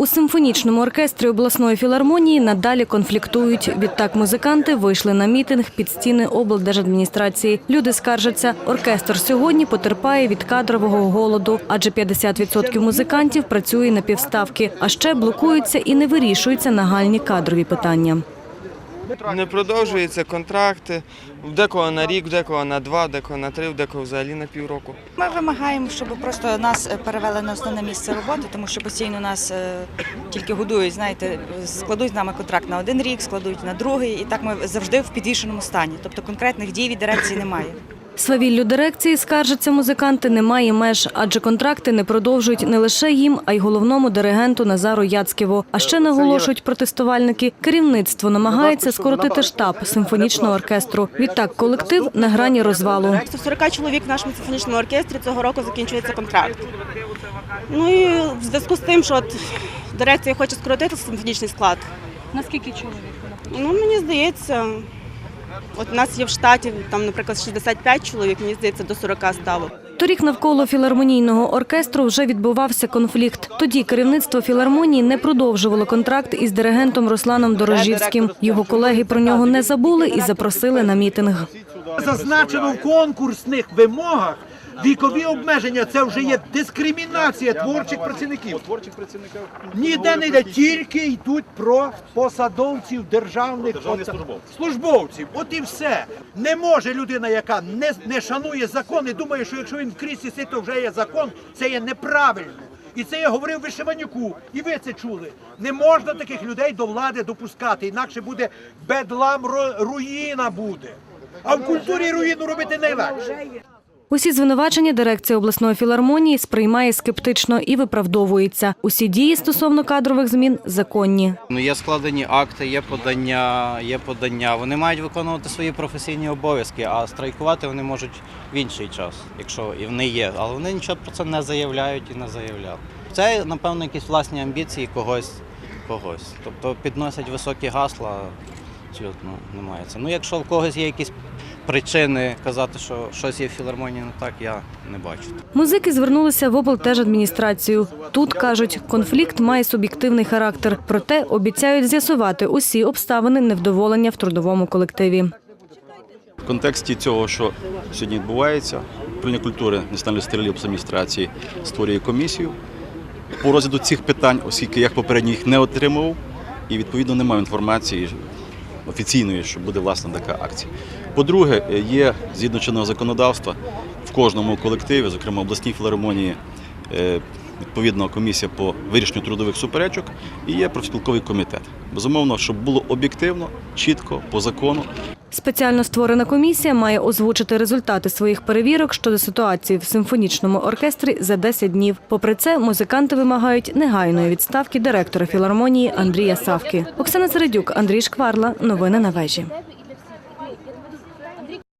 У симфонічному оркестрі обласної філармонії надалі конфліктують. Відтак музиканти вийшли на мітинг під стіни облдержадміністрації. Люди скаржаться, оркестр сьогодні потерпає від кадрового голоду, адже 50% музикантів працює на півставки, а ще блокуються і не вирішуються нагальні кадрові питання. Не продовжуються контракти, в декого на рік, в декого на два, в декого на три, в декого взагалі на півроку. Ми вимагаємо, щоб просто нас е, перевели на основне місце роботи, тому що постійно нас е, тільки годують, знаєте, складуть з нами контракт на один рік, складуть на другий, і так ми завжди в підвішеному стані. Тобто конкретних дій від дирекції немає. Свавіллю дирекції скаржаться музиканти немає меж, адже контракти не продовжують не лише їм, а й головному диригенту Назару Яцьківу. А ще наголошують протестувальники. Керівництво намагається скоротити штаб симфонічного оркестру. Відтак колектив на грані розвалу. 140 чоловік в нашому симфонічному оркестрі цього року закінчується контракт. Ну і в зв'язку з тим, що от дирекція хоче скоротити симфонічний склад. Наскільки чоловік? Ну мені здається, от у нас є в штаті там, наприклад, 65 чоловік, мені здається, до 40 ставок. Торік навколо філармонійного оркестру вже відбувався конфлікт. Тоді керівництво філармонії не продовжувало контракт із диригентом Русланом Дорожівським. Його колеги про нього не забули і запросили на мітинг. Зазначено в конкурсних вимогах вікові обмеження. Це вже є дискримінація творчих працівників. Творчих працівників ніде не йде, тільки йдуть про посадовців державних службовців. От і все. Не може людина, яка не, не шанує закон і думає, що якщо він в кріслі сидить, то вже є закон. Це є неправильно. І це я говорив Вишиванюку, і ви це чули. Не можна таких людей до влади допускати, інакше буде бедлам, ро- руїна буде. А в культурі руїну робити найлегше. Усі звинувачення дирекція обласної філармонії сприймає скептично і виправдовується. Усі дії стосовно кадрових змін законні. Ну, є складені акти, є подання, є подання. Вони мають виконувати свої професійні обов'язки, а страйкувати вони можуть в інший час, якщо і вони є. Але вони нічого про це не заявляють і не заявляли. Це, напевно, якісь власні амбіції когось, когось. Тобто підносять високі гасла, абсолютно немає це. Ну, якщо в когось є якісь причини казати, що щось є в філармонії не так, я не бачу. Музики звернулися в облдержадміністрацію. Тут кажуть, конфлікт має суб'єктивний характер, проте обіцяють з'ясувати усі обставини невдоволення в трудовому колективі. В контексті цього, що сьогодні відбувається, управління культури Національної стрілі адміністрації створює комісію по розгляду цих питань, оскільки я попередньо їх не отримував, і відповідно не маю інформації офіційної, що буде власне така акція. По-друге, є згідно чинного законодавства в кожному колективі, зокрема обласній філармонії, відповідна комісія по вирішенню трудових суперечок і є профспілковий комітет. Безумовно, щоб було об'єктивно, чітко, по закону. Спеціально створена комісія має озвучити результати своїх перевірок щодо ситуації в симфонічному оркестрі за 10 днів. Попри це, музиканти вимагають негайної відставки директора філармонії Андрія Савки. Оксана Середюк, Андрій Шкварла. Новини на вежі.